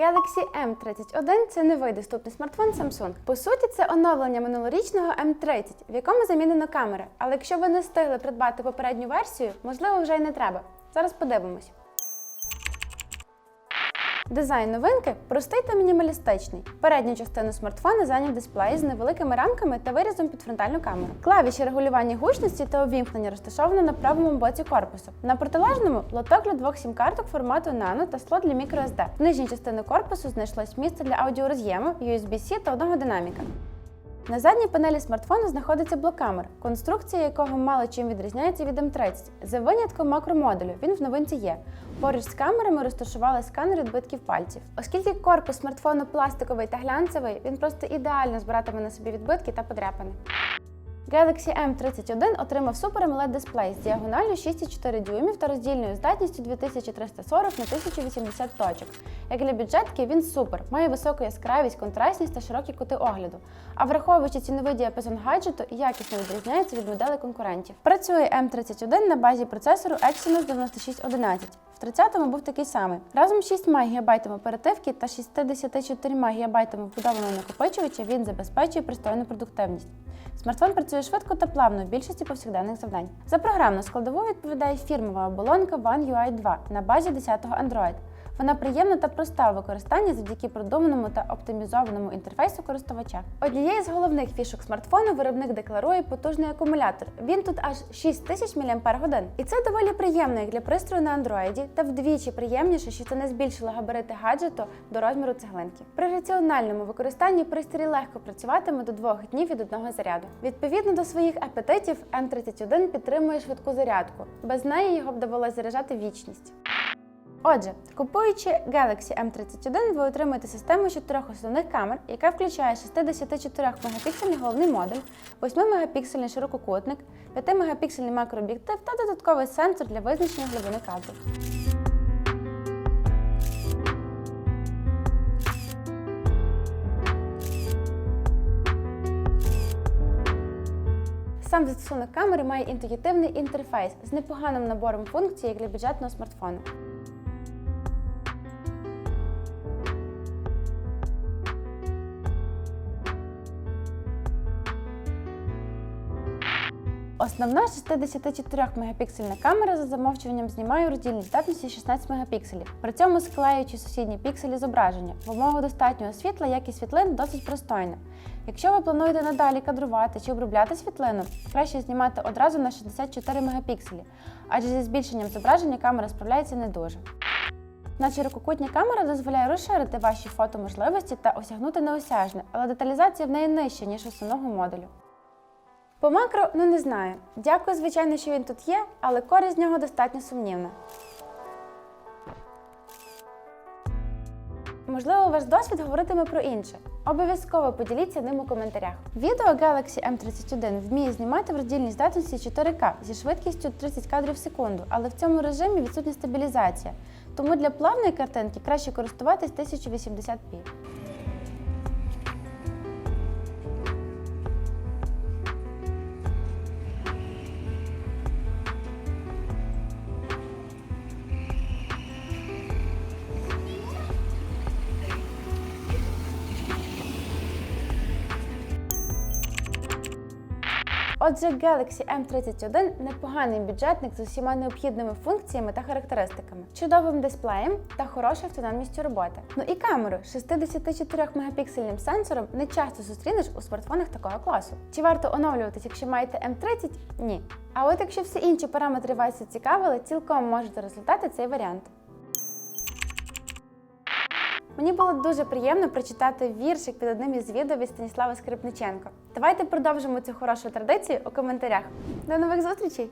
Galaxy M31 це новий доступний смартфон Samsung. По суті, це оновлення минулорічного M30, в якому замінено камери. Але якщо ви не встигли придбати попередню версію, можливо, вже й не треба. Зараз подивимось. Дизайн новинки простий та мінімалістичний. Передню частину смартфона зайняв дисплей з невеликими рамками та вирізом під фронтальну камеру. Клавіші регулювання гучності та увімкнення розташовано на правому боці корпусу. На протилежному лоток для двох сім-карток формату Nano та слот для microSD. В нижній частині корпусу знайшлось місце для аудіороз'єму, USB-C та одного динаміка. На задній панелі смартфону знаходиться блокамер, конструкція якого мало чим відрізняється від М30. За винятком макромодулю він в новинці є. Поруч з камерами розташували сканер відбитків пальців. Оскільки корпус смартфону пластиковий та глянцевий, він просто ідеально збиратиме на собі відбитки та подряпини. Galaxy M31 отримав Super AMOLED дисплей з діагоналлю 6,4 дюймів та роздільною здатністю 2340 на 1080 точок. Як для бюджетки, він супер, має високу яскравість, контрастність та широкі кути огляду. А враховуючи ціновий діапазон гаджету, якісно відрізняється від моделей конкурентів. Працює M31 на базі процесору Exynos 9611. В 30-му був такий самий. Разом з 6 ГБ оперативки та 64 ГБ вбудованого накопичувача він забезпечує пристойну продуктивність. Смартфон працює швидко та плавно в більшості повсякденних завдань. За програмну складову відповідає фірмова оболонка One UI 2 на базі 10-го Android. Вона приємна та проста у використанні завдяки продуманому та оптимізованому інтерфейсу користувача. Однією з головних фішок смартфону виробник декларує потужний акумулятор. Він тут аж 6000 мАч. І це доволі приємно як для пристрою на Android, та вдвічі приємніше, що це не збільшило габарити гаджету до розміру цеглинки. При раціональному використанні пристрій легко працюватиме до двох днів від одного заряду. Відповідно до своїх апетитів, М31 підтримує швидку зарядку. Без неї його б довелося заряджати вічність. Отже, купуючи Galaxy M31, ви отримаєте систему чотирьох основних камер, яка включає 64 мегапіксельний головний модуль, 8 мегапіксельний ширококутник, 5 мегапіксельний макрооб'єктив та додатковий сенсор для визначення глибини кадру. Сам застосунок камери має інтуїтивний інтерфейс з непоганим набором функцій як для бюджетного смартфону. Основна 64 мегапіксельна камера за замовчуванням знімає у роздільній здатності 16 мегапікселів, при цьому склеюючи сусідні пікселі зображення. В умовах достатнього світла якість світлин досить пристойна. Якщо ви плануєте надалі кадрувати чи обробляти світлину, краще знімати одразу на 64 мегапікселі, адже зі збільшенням зображення камера справляється не дуже. Надширококутня камера дозволяє розширити ваші фотоможливості та осягнути неосяжне, але деталізація в неї нижча, ніж основного модулю. По макро, ну не знаю. Дякую, звичайно, що він тут є, але користь з нього достатньо сумнівна. Можливо, ваш досвід говоритиме про інше. Обов'язково поділіться ним у коментарях. Відео Galaxy M31 вміє знімати в роздільній здатності 4К зі швидкістю 30 кадрів в секунду, але в цьому режимі відсутня стабілізація. Тому для плавної картинки краще користуватись 1080p. Отже, Galaxy M31 непоганий бюджетник з усіма необхідними функціями та характеристиками, чудовим дисплеєм та хорошою автономністю роботи. Ну і камерою 64 мегапіксельним сенсором не часто зустрінеш у смартфонах такого класу. Чи варто оновлюватись, якщо маєте M30? Ні. А от якщо всі інші параметри вас зацікавили, цілком можете розглядати цей варіант. Мені було дуже приємно прочитати віршик під одним із відео від Станіслава Скрипниченко. Давайте продовжимо цю хорошу традицію у коментарях. До нових зустрічей!